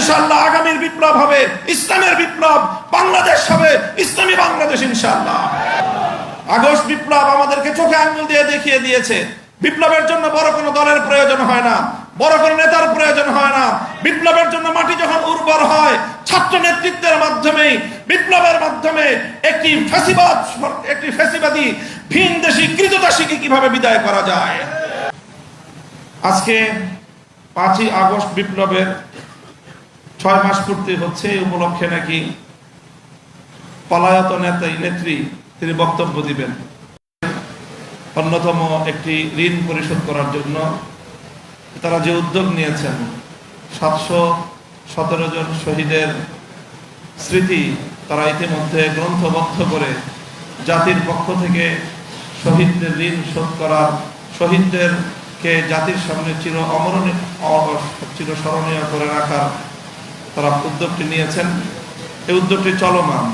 ইনশাআল্লাহ আগামীর বিপ্লব হবে, ইসলামের বিপ্লব, বাংলাদেশ হবে, ইসলামী বাংলাদেশ ইনশাআল্লাহ। আগস্ট বিপ্লব আমাদেরকে চোখে আঙ্গুল দিয়ে দেখিয়ে দিয়েছে। বিপ্লবের জন্য বড় কোনো দলের প্রয়োজন হয় না, বড় কোনো নেতার প্রয়োজন হয় না। বিপ্লবের জন্য মাটি যখন উর্বর হয়, ছাত্র নেতৃত্বের মাধ্যমে বিপ্লবের মাধ্যমে একটি ফ্যাসিবাদ, একটি ফ্যাসিবাদী, ভিন দেশি কৃতদাসীকে কীভাবে বিদায় করা যায়? আজকে পাঁচই আগস্ট বিপ্লবের ছয় মাস পূর্তি হচ্ছে, এই উপলক্ষে নাকি পলায়ত নেতা নেত্রী তিনি বক্তব্য দিবেন। অন্যতম একটি ঋণ পরিশোধ করার জন্য তারা যে উদ্যোগ নিয়েছেন, সাতশো সতেরো জন শহীদের স্মৃতি তারা ইতিমধ্যে গ্রন্থবদ্ধ করে জাতির পক্ষ থেকে শহীদদের ঋণ শোধ করার, শহীদদেরকে জাতির সামনে চির অমরণীয় চিরস্মরণীয় করে রাখার তারা উদ্যোগটি নিয়েছেন। এই উদ্যোগটি চলমান।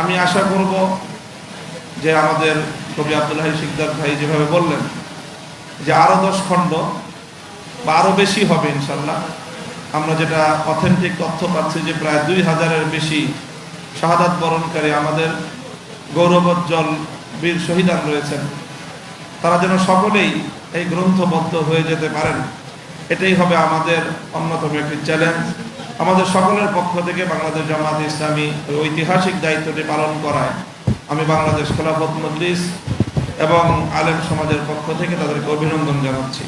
আমি আশা করব যে আমাদের কবি আব্দুল্লাহ শিকদার ভাই যেভাবে বললেন যে আরও দশ খণ্ড বা আরও বেশি হবে ইনশাল্লাহ। আমরা যেটা অথেন্টিক তথ্য পাচ্ছি যে প্রায় দুই হাজারের বেশি শাহাদাত বরণকারী আমাদের গৌরবোজ্জ্বল বীর শহীদান রয়েছেন। তারা যেন সকলেই এই গ্রন্থবদ্ধ হয়ে যেতে পারেন। এটাই হবে আমাদের অন্যতম একটি চ্যালেঞ্জ আমাদের সকলের পক্ষ থেকে বাংলাদেশ জামাত ইসলামী ঐতিহাসিক দায়িত্বটি পালন করায় আমি বাংলাদেশ খেলাফত মজলিস এবং আলেম সমাজের পক্ষ থেকে তাদেরকে অভিনন্দন জানাচ্ছি।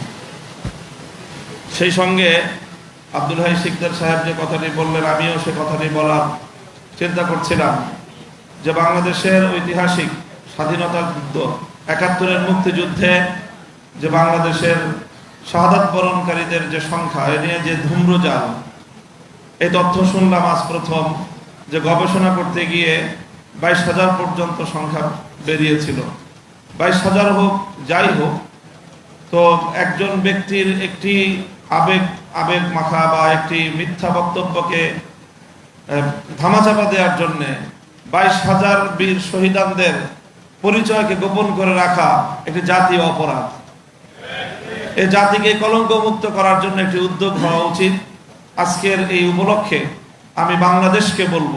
সেই সঙ্গে আব্দুল হাই সিকদার সাহেব যে কথাটি বললেন, আমিও সে কথাটি বলার চিন্তা করছিলাম যে বাংলাদেশের ঐতিহাসিক স্বাধীনতা যুদ্ধ, একাত্তরের মুক্তিযুদ্ধে যে বাংলাদেশের শাহাদাত বরণকারীদের যে সংখ্যা, এ নিয়ে যে ধূম্রজাল এই তথ্য শুনলাম আজ প্রথম যে গবেষণা করতে গিয়ে বাইশ হাজার পর্যন্ত সংখ্যা বেরিয়েছিল। বাইশ হাজার হোক, যাই হোক, তো একজন ব্যক্তির একটি আবেগ আবেগ মাখা বা একটি মিথ্যা বক্তব্যকে ধামাচাপা দেওয়ার জন্যে বাইশ হাজার বীর শহীদানদের পরিচয়কে গোপন করে রাখা একটি জাতীয় অপরাধ। এই জাতিকে কলঙ্ক মুক্ত করার জন্য একটি উদ্যোগ হওয়া উচিত। আজকের এই উপলক্ষে আমি বাংলাদেশকে বলব।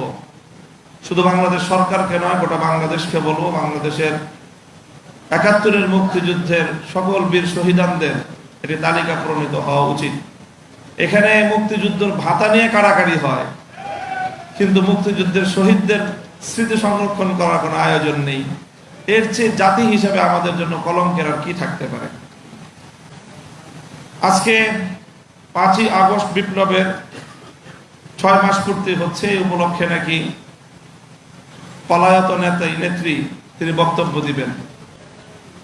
শুধু বাংলাদেশ সরকারকে নয়, গোটা বাংলাদেশকে বলব। বাংলাদেশের একাত্তরের মুক্তিযুদ্ধের সকল বীর শহীদানদের এটি তালিকা প্রণীত হওয়া উচিত। এখানে মুক্তিযুদ্ধের ভাতা নিয়ে কাড়াকাড়ি হয়, কিন্তু মুক্তিযুদ্ধের শহীদদের স্মৃতি সংরক্ষণ করার কোনো আয়োজন নেই। এর চেয়ে জাতি হিসেবে আমাদের জন্য কলঙ্কের আর কি থাকতে পারে? আজকে পাঁচই আগস্ট বিপ্লবের ছয় মাস পূর্তি হচ্ছে এই উপলক্ষে নাকি পলায়ত নেতা নেত্রী তিনি বক্তব্য দিবেন।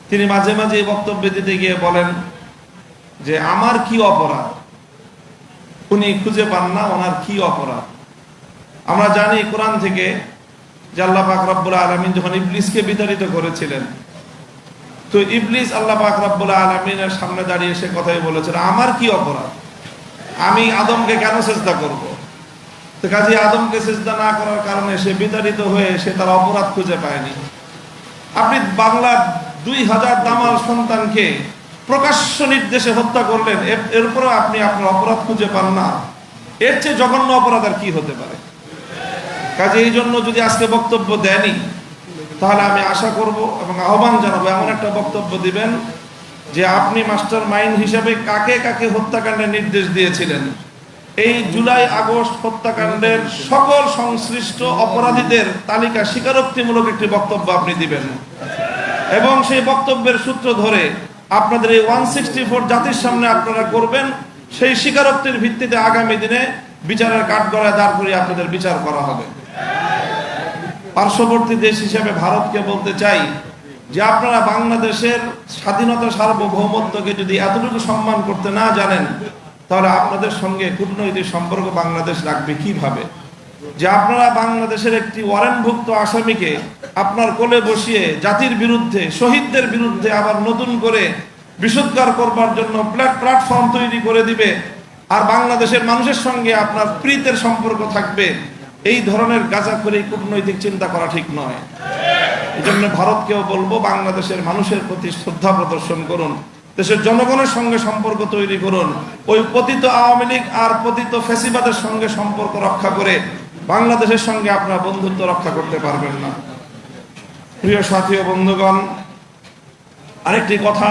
তিনি মাঝে মাঝে বক্তব্য দিতে গিয়ে বলেন যে, আমার কি অপরাধ? উনি খুঁজে পান না, ওনার কি অপরাধ? আমরা জানি কোরআন থেকে যে আল্লাহ পাক আলমিন যখন ইবলিসকে বিতাড়িত করেছিলেন, তো ইবলিস আল্লাহ পাক আলমিনের সামনে দাঁড়িয়ে সে কথাই বলেছিল, আমার কি অপরাধ? আমি আদমকে কেন চেষ্টা করব। তো কাজে আদমকে চেষ্টা না করার কারণে সে বিতাড়িত হয়ে সে তার অপরাধ খুঁজে পায়নি। আপনি বাংলার দুই হাজার দামাল সন্তানকে প্রকাশ্য নির্দেশে হত্যা করলেন, এর- এরপরেও আপনি আপনার অপরাধ খুঁজে পান না। এর চেয়ে জঘন্য অপরাধ আর কি হতে পারে? কাজে এই জন্য যদি আজকে বক্তব্য দেয়নি তাহলে আমি আশা করব এবং আহ্বান জানাব, এমন একটা বক্তব্য দিবেন যে আপনি মাস্টার মাইন্ড হিসাবে কাকে কাকে হত্যাকাণ্ডের নির্দেশ দিয়েছিলেন? এই জুলাই আগস্ট হত্যাকাণ্ডের সকল সংশ্লিষ্ট অপরাধীদের তালিকা স্বীকারোক্তিমূলক একটি বক্তব্য আপনি দিবেন। এবং সেই বক্তব্যের সূত্র ধরে আপনাদের এই ওয়ান সিক্সটি ফোর জাতির সামনে আপনারা করবেন, সেই স্বীকারোক্তির ভিত্তিতে আগামী দিনে বিচারের কাঠগড়ায় দাঁড় করিয়ে আপনাদের বিচার করা হবে। পার্শ্ববর্তী দেশ হিসেবে ভারতকে বলতে চাই যে আপনারা বাংলাদেশের স্বাধীনতা সার্বভৌমত্বকে যদি এতটুকু সম্মান করতে না জানেন, তাহলে আপনাদের সঙ্গে কূটনৈতিক সম্পর্ক বাংলাদেশ রাখবে কীভাবে? যে আপনারা বাংলাদেশের একটি ওয়ারেন্টভুক্ত আসামিকে আপনার কোলে বসিয়ে জাতির বিরুদ্ধে, শহীদদের বিরুদ্ধে আবার নতুন করে বিশুদ্ধার করবার জন্য প্ল্যাট- প্ল্যাটফর্ম তৈরি করে দিবে, আর বাংলাদেশের মানুষের সঙ্গে আপনার প্রীতের সম্পর্ক থাকবে, এই ধরনের গাঁজা করে কূটনৈতিক চিন্তা করা ঠিক নয়। এই জন্য ভারতকেও বলব, বাংলাদেশের মানুষের প্রতি শ্রদ্ধা প্রদর্শন করুন, দেশের জনগণের সঙ্গে সম্পর্ক তৈরি করুন, ওই পতিত আওয়ামী লীগ আর পতিত ফেসিবাদের সঙ্গে সম্পর্ক রক্ষা করে বাংলাদেশের সঙ্গে আপনার বন্ধুত্ব রক্ষা করতে পারবেন না। প্রিয় সাথী ও বন্ধুগণ, আরেকটি কথা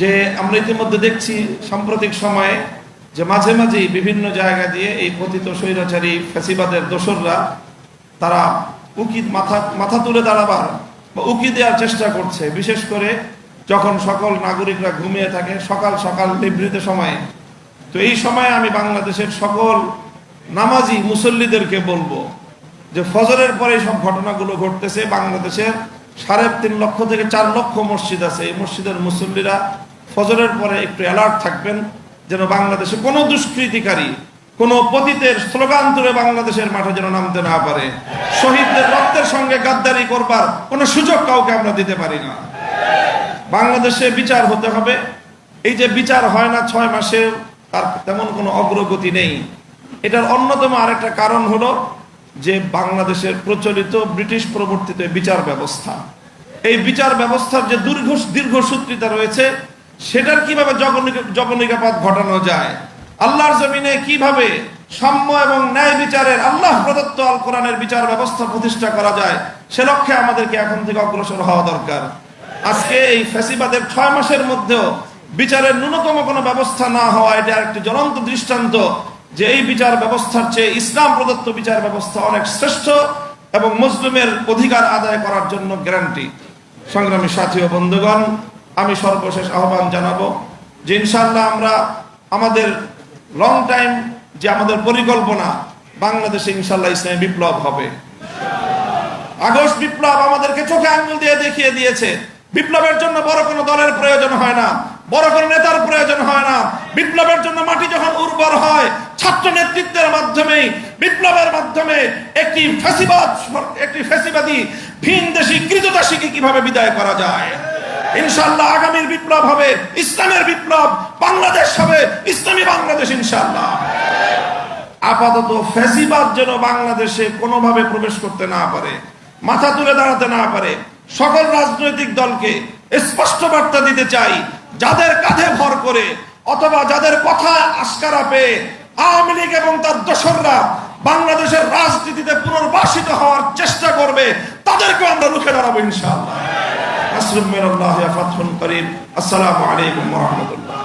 যে আমরা ইতিমধ্যে দেখছি সাম্প্রতিক সময়ে যে মাঝে মাঝেই বিভিন্ন জায়গা দিয়ে এই পতিত স্বৈরাচারী ফ্যাসিবাদের দোসররা, তারা উকি মাথা মাথা তুলে দাঁড়াবার বা উকি দেওয়ার চেষ্টা করছে। বিশেষ করে যখন সকল নাগরিকরা ঘুমিয়ে থাকে, সকাল সকাল নিভৃত সময়ে। তো এই সময়ে আমি বাংলাদেশের সকল নামাজি মুসল্লিদেরকে বলব যে ফজরের পরে সব ঘটনাগুলো ঘটতেছে। বাংলাদেশের সাড়ে তিন লক্ষ থেকে চার লক্ষ মসজিদ আছে। এই মসজিদের মুসল্লিরা ফজরের পরে একটু অ্যালার্ট থাকবেন যেন বাংলাদেশে কোনো দুষ্কৃতিকারী কোনো পতিতের স্লোগান তুলে বাংলাদেশের মাঠে যেন নামতে না পারে। শহীদদের রক্তের সঙ্গে গাদ্দারি করবার কোনো সুযোগ কাউকে আমরা দিতে পারি না। বাংলাদেশে বিচার হতে হবে। এই যে বিচার হয় না ছয় মাসে তার তেমন কোনো অগ্রগতি নেই। এটার অন্যতম আরেকটা কারণ হলো যে বাংলাদেশের প্রচলিত ব্রিটিশ প্রবর্তিত বিচার ব্যবস্থা। এই বিচার ব্যবস্থার যে দীর্ঘ দীর্ঘসূত্রিতা রয়েছে, সেটার কীভাবে জগনিকা- জবনিকাপাত ঘটানো যায়? আল্লাহর জমিনে কীভাবে সাম্য এবং ন্যায় বিচারের আল্লাহ প্রদত্ত আল কোরআনের বিচার ব্যবস্থা প্রতিষ্ঠা করা যায়, সে লক্ষ্যে আমাদেরকে এখন থেকে অগ্রসর হওয়া দরকার। আজকে এই ফ্যাসিবাদের ছয় মাসের মধ্যেও বিচারের ন্যূনতম কোনো ব্যবস্থা না হওয়া, এটা একটি জ্বলন্ত দৃষ্টান্ত যে এই বিচার ব্যবস্থার চেয়ে ইসলাম প্রদত্ত বিচার ব্যবস্থা অনেক শ্রেষ্ঠ এবং মুসলিমের অধিকার আদায় করার জন্য গ্যারান্টি। সংগ্রামী সাথী ও বন্ধুগণ, আমি সর্বশেষ আহ্বান জানাব যে ইনশাল্লাহ আমরা আমাদের লং টাইম যে আমাদের পরিকল্পনা, বাংলাদেশে ইনশাল্লাহ ইসলামী বিপ্লব হবে। আগস্ট বিপ্লব আমাদেরকে চোখে আঙুল দিয়ে দেখিয়ে দিয়েছে। বিপ্লবের জন্য বড় কোনো দলের প্রয়োজন হয় না, বড় কোনো নেতার প্রয়োজন হয় না। বিপ্লবের জন্য মাটি যখন উর্বর হয়, ছাত্র নেতৃত্বের মাধ্যমে বিপ্লবের মাধ্যমে একটি ফ্যাসিবাদ, একটি ফ্যাসিবাদী ভিন দেশি কৃতদাসীকে কীভাবে বিদায় করা যায়? ইনশাল্লাহ আগামীর বিপ্লব হবে, ইসলামের বিপ্লব, বাংলাদেশ হবে, ইসলামী বাংলাদেশ ইনশাল্লাহ আপাতত ফ্যাসিবাদ যেন বাংলাদেশে কোনোভাবে প্রবেশ করতে না পারে, মাথা তুলে দাঁড়াতে না পারে, সকল রাজনৈতিক দলকে স্পষ্ট বার্তা দিতে চাই, যাদের কাঁধে ভর করে অথবা যাদের কথা আস্কারা পেয়ে আওয়ামী লীগ এবং তার দোসররা বাংলাদেশের রাজনীতিতে পুনর্বাসিত হওয়ার চেষ্টা করবে তাদেরকে আমরা রুখে দাঁড়াবো ইনশাআল্লাহ। نصر من الله فتح قريب. السلام عليكم ورحمة الله.